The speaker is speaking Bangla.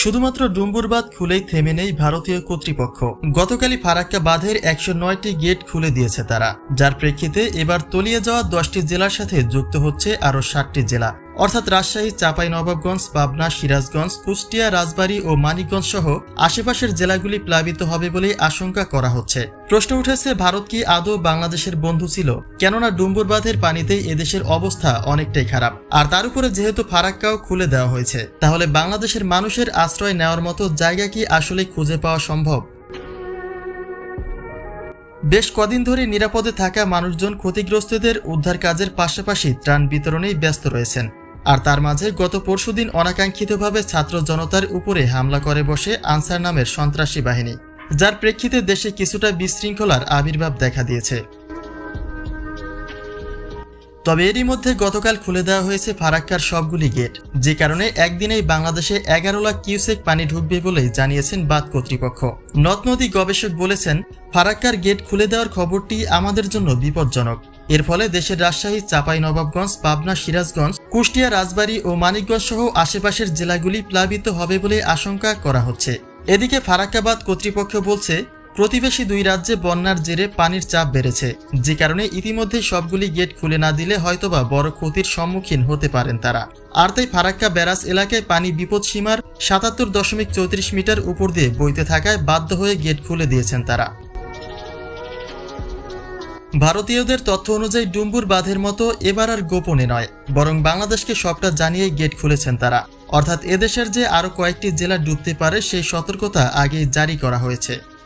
শুধুমাত্র ডুম্বুর বাঁধ খুলেই থেমে নেই ভারতীয় কর্তৃপক্ষ। গতকালই ফারাক্কা বাঁধের একশো নয়টি গেট খুলে দিয়েছে তারা। যার প্রেক্ষিতে এবার তলিয়ে যাওয়া দশটি জেলার সাথে যুক্ত হচ্ছে আরও ষাটটি জেলা। অর্থাৎ রাজশাহী, চাপাই, নবাবগঞ্জ, পাবনা, সিরাজগঞ্জ, কুষ্টিয়া, রাজবাড়ী ও মানিকগঞ্জ সহ আশেপাশের জেলাগুলি প্লাবিত হবে বলে আশঙ্কা করা হচ্ছে। প্রশ্ন উঠেছে, ভারত কি আদৌ বাংলাদেশের বন্ধু ছিল? কেননা ডুম্বুর বাঁধের পানিতেই এদেশের অবস্থা অনেকটাই খারাপ। আর তার উপরে যেহেতু ফারাক্কাও খুলে দেওয়া হয়েছে, তাহলে বাংলাদেশের মানুষের আশ্রয় নেওয়ার মতো জায়গা কি আসলে খুঁজে পাওয়া সম্ভব? বেশ কদিন ধরে নিরাপদে থাকা মানুষজন ক্ষতিগ্রস্তদের উদ্ধার কাজের পাশাপাশি ত্রাণ বিতরণেই ব্যস্ত রয়েছেন। আর তার মাঝে গত পরশুদিন অনাকাঙ্ক্ষিতভাবে ছাত্র জনতার উপরে হামলা করে বসে আনসার নামের সন্ত্রাসী বাহিনী, যার প্রেক্ষিতে দেশে কিছুটা বিশৃঙ্খলার আবির্ভাব দেখা দিয়েছে। তবে এরই মধ্যে গতকাল খুলে দেওয়া হয়েছে ফারাক্কার সবগুলি গেট, যে কারণে একদিনেই বাংলাদেশে এগারো লাখ কিউসেক পানি ঢুকবে বলেই জানিয়েছেন বাদ কর্তৃপক্ষ। নদ নদী গবেষক বলেছেন, ফারাক্কার গেট খুলে দেওয়ার খবরটি আমাদের জন্য বিপজ্জনক। এর ফলে দেশের রাজশাহী চাপাই নবাবগঞ্জ পাবনা, সিরাজগঞ্জ কুষ্টিয়া, রাজবাড়ী ও মানিকগঞ্জ সহ আশেপাশের জেলাগুলি প্লাবিত হবে বলে আশঙ্কা করা হচ্ছে। এদিকে ফারাক্কাবাদ কর্তৃপক্ষ বলছে, প্রতিবেশী দুই রাজ্যে বন্যার জেরে পানির চাপ বেড়েছে। যে কারণে ইতিমধ্যে সবগুলি গেট খুলে না দিলে হয়তোবা বড় ক্ষতির সম্মুখীন হতে পারেন তারা। আর তাই ফারাক্কা ব্যারাজ এলাকায় পানি বিপদ সীমার সাতাত্তর দশমিক চৌত্রিশ মিটার উপর দিয়ে বইতে থাকায় বাধ্য হয়ে গেট খুলে দিয়েছেন তারা। ভারতীয়দের তথ্য অনুযায়ী ডুম্বুর বাঁধের মতো এবার আর গোপনে নয়, বরং বাংলাদেশকে সবটা জানিয়ে গেট খুলেছেন তারা। অর্থাৎ এদেশের যে আরও কয়েকটি জেলা ডুবতে পারে, সেই সতর্কতা আগেই জারি করা হয়েছে।